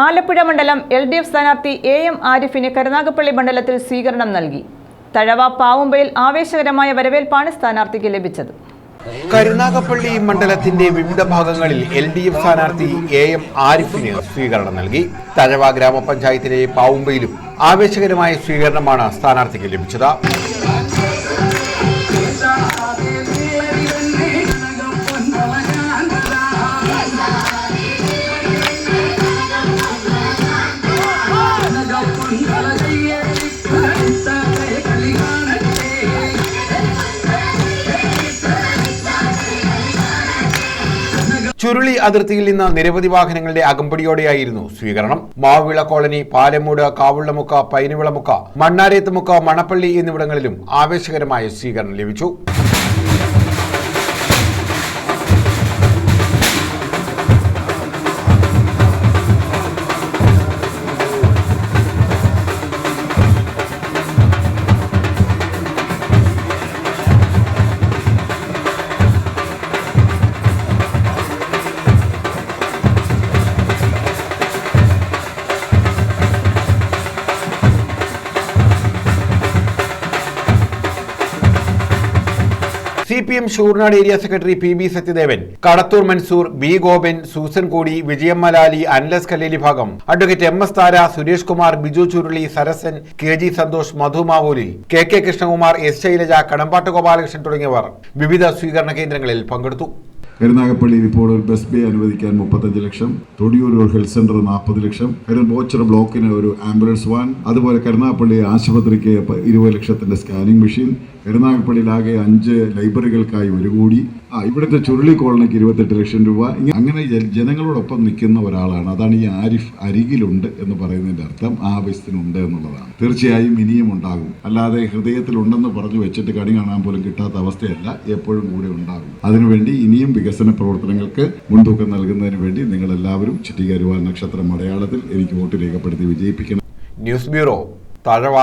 ആലപ്പുഴ മണ്ഡലം L D F സ്ഥാനാർത്ഥി A M ആരിഫിന് കരുനാഗപ്പള്ളി മണ്ഡലത്തിൽ സ്വീകരണം നൽകി. തഴവ പാവുമ്പയിൽ ആവേശകരമായ വരവേൽപ്പാണ് സ്ഥാനാർത്ഥിക്ക് ലഭിച്ചത്. കരുനാഗപ്പള്ളി മണ്ഡലത്തിന്റെ വിവിധ ഭാഗങ്ങളിൽ എൽ ഡി എഫ് സ്ഥാനാർത്ഥി എ എം ആരിഫിന് സ്വീകരണം നൽകി. തഴവ ഗ്രാമപഞ്ചായത്തിലെ പാവുമ്പയിലും ആവേശകരമായ സ്വീകരണമാണ് സ്ഥാനാർത്ഥിക്ക് ലഭിച്ചത്. ചുരുളി അതിർത്തിയിൽ നിന്ന് നിരവധി വാഹനങ്ങളുടെ അകമ്പടിയോടെയായിരുന്നു സ്വീകരണം. മാവിള കോളനി പാലമൂട് കാവുള്ളമുക്ക പൈനുവിളമുക്ക മണ്ണാരേത്തുമുക്ക മണപ്പള്ളി എന്നിവിടങ്ങളിലും ആവേശകരമായ സ്വീകരണം ലഭിച്ചു. C P M Sooranad area secretary P B Sathyadevan Kadathoor Mansoor B Gopan Susan കോടി വിജയം Mallalli അൻലസ് Kalleli Bhagom. Advocate M S Thara Suresh Kumar Biju Churuli Sarasan K G Santhosh Madhu Mavuli K K Krishnakumar S Shailaja Kadampattu Gopalakrishnan തുടങ്ങിയവർ വിവിധ സ്വീകരണ കേന്ദ്രങ്ങളിൽ പങ്കെടുത്തു. കരുനാഗപ്പള്ളിയിൽ ഇപ്പോൾ ഒരു bus bay അനുവദിക്കാൻ മുപ്പത്തഞ്ച് ലക്ഷം തൊടിയൂർ ഒരു ഹെൽത്ത് സെന്റർ നാൽപ്പത് ലക്ഷം കരുമ്പോച്ചർ ബ്ലോക്കിന് ഒരു ആംബുലൻസ് വാൻ അതുപോലെ കരുനാഗപ്പള്ളി ആശുപത്രിക്ക് ഇരുപത് ലക്ഷത്തിന്റെ സ്കാനിംഗ് മെഷീൻ കരുനാഗപ്പള്ളിയിലാകെ അഞ്ച് ലൈബ്രറികൾക്കായി ഒരു കോടി. ആ ഇവിടുത്തെ ചുരുളി കോളനിക്ക് ഇരുപത്തെട്ട് ലക്ഷം രൂപ. അങ്ങനെ ജനങ്ങളോടൊപ്പം നിൽക്കുന്ന ഒരാളാണ്. അതാണ് ഈ ആരിഫ് അരികിലുണ്ട് എന്ന് പറയുന്നതിന്റെ അർത്ഥം. ആ ആവശ്യത്തിനുണ്ട് എന്നുള്ളതാണ്. തീർച്ചയായും ഇനിയും ഉണ്ടാകും. അല്ലാതെ ഹൃദയത്തിലുണ്ടെന്ന് പറഞ്ഞു വെച്ചിട്ട് കണി കാണാൻ പോലും കിട്ടാത്ത അവസ്ഥയല്ല. എപ്പോഴും കൂടെ ഉണ്ടാകും. അതിനുവേണ്ടി ഇനിയും വികസന പ്രവർത്തനങ്ങൾക്ക് മുൻതൂക്കം നൽകുന്നതിന് വേണ്ടി നിങ്ങൾ എല്ലാവരും ചിറ്റികരുവാൻ നക്ഷത്ര മലയാളത്തിൽ എനിക്ക് വോട്ട് രേഖപ്പെടുത്തി വിജയിപ്പിക്കണം. News bureau Thazhava.